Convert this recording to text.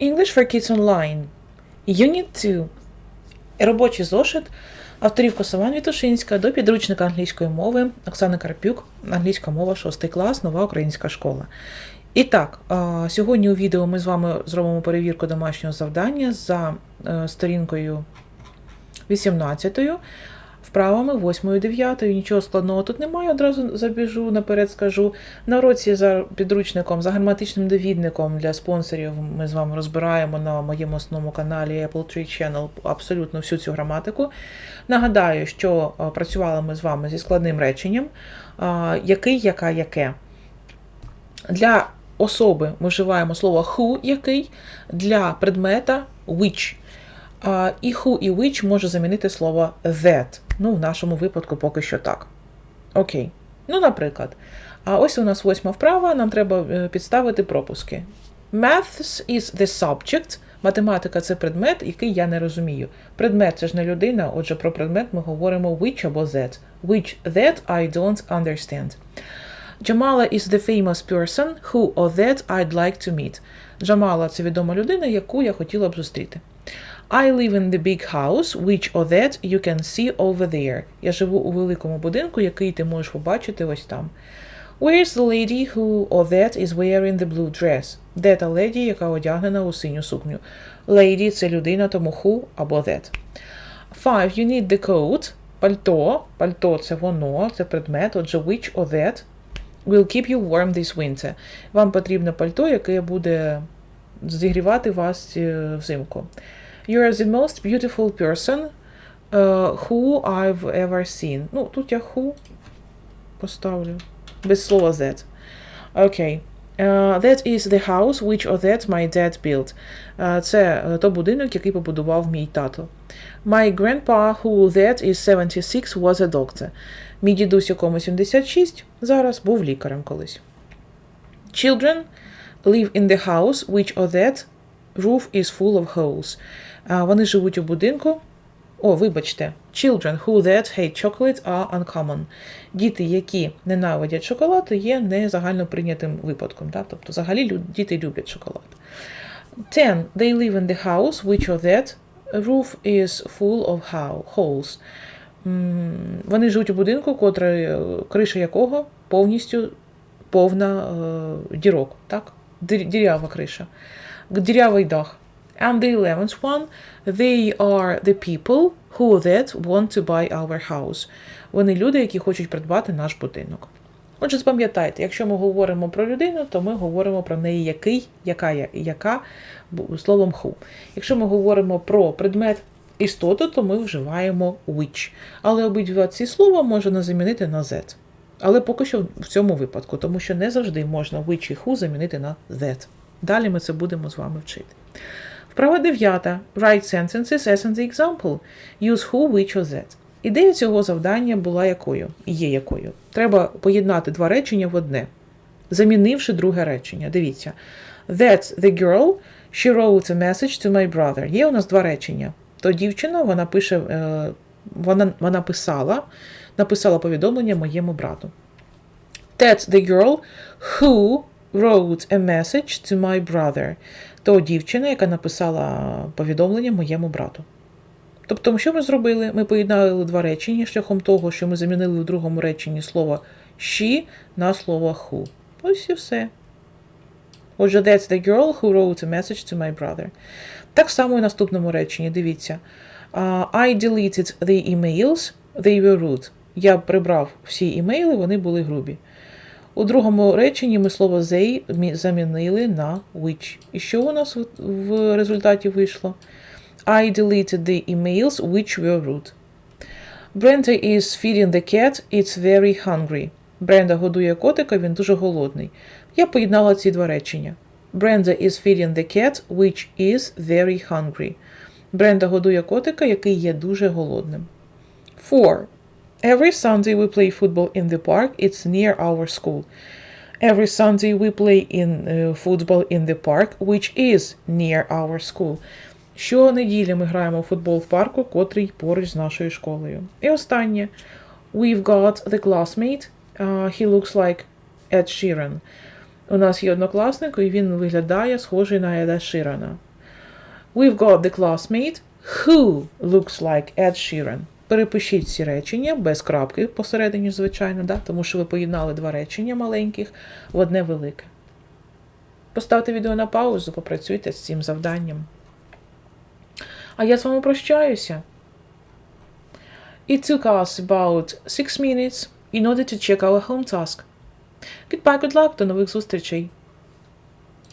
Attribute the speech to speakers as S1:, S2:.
S1: English for Kids Online. Unit 2. Робочий зошит авторів Косован Вітушинська до підручника англійської мови Оксани Карпюк, англійська мова 6 клас, нова українська школа. І так, сьогодні у відео ми з вами зробимо перевірку домашнього завдання за е, сторінкою 18 вправами 8 9 Нічого складного тут немає, одразу забіжу, наперед скажу. На уроці за підручником, за граматичним довідником для спонсорів ми з вами розбираємо на моєму основному каналі Apple Tree Channel абсолютно всю цю граматику. Нагадаю, що е, працювали ми з вами зі складним реченням, який, яка, яке. Для особи ми вживаємо слово who, який, для предмета which. І who і which може замінити слово that. Ну, в нашому випадку поки що так. Окей. Ну, наприклад. А ось у нас восьма вправа, нам треба е, підставити пропуски. Maths is the subject. Математика це предмет, який я не розумію. Предмет це ж не людина, отже, про предмет ми говоримо which або that. Which that I don't understand. Джамала is the famous person who or that I'd like to meet. Джамала це відома людина, яку я хотіла б зустріти. I live in the big house, which or that you can see over there. Я живу у великому будинку, який ти можеш побачити ось там. Where's the lady who or that is wearing the blue dress? Де та леді, яка одягнена у синю сукню? Lady – це людина, тому who або that. Five. You need the coat. Пальто. Пальто це воно, це предмет. Отже, which or that will keep you warm this winter. Вам потрібне пальто, яке буде зігрівати вас е, взимку. You are the most beautiful person uh, who I've ever seen. Ну, тут я who поставлю. Без слова that. Окей. Uh, that is the house which or that my dad built. Uh, це е, то будинок, який побудував мій тато. My grandpa, who that is 76, was a doctor. Мій дідусь, якому 76, зараз був лікарем колись. Children live in the house which or that roof is full of holes. Вони живуть у будинку. О, вибачте, children who that hate chocolate are uncommon. Діти, які ненавидять шоколад, є не загально прийнятим випадком. Так? Тобто, взагалі діти люблять шоколад. 10. They live in the house which or that roof is full of holes. Вони живуть у будинку, котрий, е, криша якого повністю повна е, дірок. Так? Дірява криша. Дірявий дах. And the eleventh one, they are the people who that want to buy our house. Вони люди, які хочуть придбати наш будинок. Отже, запам'ятайте, якщо ми говоримо про людину, то ми говоримо про неї який, яка, я- яка словом who. Якщо ми говоримо про предмет істоту, то ми вживаємо which. Але обидва ці слова можна замінити на that. Але поки що в цьому випадку, тому що не завжди можна which і who замінити на that. Далі ми це будемо з вами вчити. Вправа дев'ята. Write sentences as in the example. Use who, which or that. Ідея цього завдання була якою? Є якою. Треба поєднати два речення в одне, замінивши друге речення. Дивіться. That's the girl. She wrote a message to my brother. Є у нас два речення. То дівчина, вона пише, е, вона, вона писала, написала повідомлення моєму брату. That's the girl who wrote a message to my brother. То дівчина, яка написала повідомлення моєму брату. Тобто, що ми зробили? Ми поєднали два речення шляхом того, що ми замінили в другому реченні слово she на слово who. Ось і все. Отже, that's the girl who wrote a message to my brother. Так само і в наступному реченні. Дивіться. Uh, I deleted the emails, they were rude. Я прибрав всі імейли, вони були грубі. У другому реченні ми слово they замінили на which. І що у нас в, в результаті вийшло? I deleted the emails which were rude. Brenda is feeding the cat, it's very hungry. Бренда годує котика, він дуже голодний. Я поєднала ці два речення. Brenda is feeding the cat, which is very hungry. Бренда годує котика, який є дуже голодним. 4. Every Sunday we play football in the park. It's near our school. Every Sunday we play in uh, football in the park, which is near our school. Щонеділі ми граємо в футбол в парку, котрий поруч з нашою школою. І останнє. We've got the classmate. Uh, he looks like Ed Sheeran. У нас є однокласник, і він виглядає схожий на Еда Ширана. We've got the classmate who looks like Ed Sheeran. Перепишіть ці речення без крапки посередині, звичайно, да? тому що ви поєднали два речення маленьких в одне велике. Поставте відео на паузу, попрацюйте з цим завданням. А я з вами прощаюся. It took us about six minutes in order to check our home task. Goodbye, good luck, до нових зустрічей!